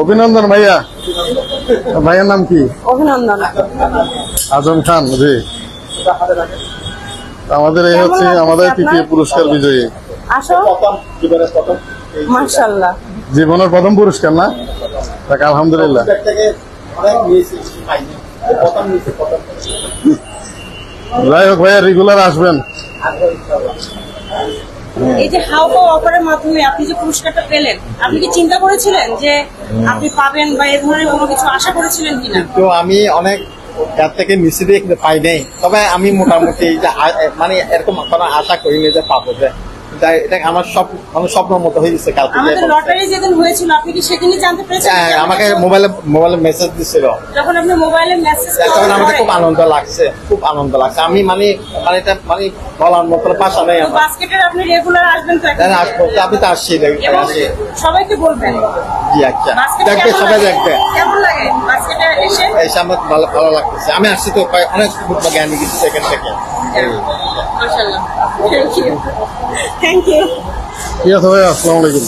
অভিনন্দন ভাইয়া। ভাইয়ার নাম কি? অভিনন্দন। আজম খান জি। আমাদের এই হচ্ছে আমাদের? তৃতীয় পুরস্কার বিজয়ী। জীবনের প্রথম পুরস্কার না? যাক, আলহামদুলিল্লাহ। যাই হোক ভাইয়া রেগুলার আসবেন। এই যে হাউকা অফারের মাধ্যমে আপনি যে পুরস্কারটা পেলেন, আপনি কি চিন্তা করেছিলেন যে আপনি পাবেন বা এ ধরনের কোনো কিছু আশা করেছিলেন কিনা? তো আমি অনেক তার থেকে মিশে দিয়ে পাই নাই। তবে আমি মোটামুটি মানে এরকম কোনো আশা করিনি যে পাবো যে। এটা আমার সব মানে স্বপ্নের মতো হয়ে গেছে কালকে। আমাদের লটারি যেদিন হয়েছিল আপনি কি সেদিনই জানতে পেরেছেন? হ্যাঁ, আমাকে মোবাইলে মোবাইলে মেসেজ দিছিল। যখন আপনি মোবাইলে মেসেজ তখন আমাকে খুব আনন্দ লাগছে খুব আনন্দ লাগছে। আমি মানে মানে এটা মানে বলার মতো ভাষা নেই আমার। বাস্কেটের আপনি রেগুলার আসবেন তো হ্যাঁ, আসব। আমি তো আসছি সবাইকে বলবেন। জি আচ্ছা। দেখবে সবাই দেখবে। কেমন লাগে? বাস্কেটে এসে এই আমার ভালো ভালো লাগতেছে। আমি আসছি তো প্রায় অনেক জ্ঞান কিছু সেখান থেকে থ্যাংক ইউ ঠিক আছে ভাই আসসালামু আলাইকুম।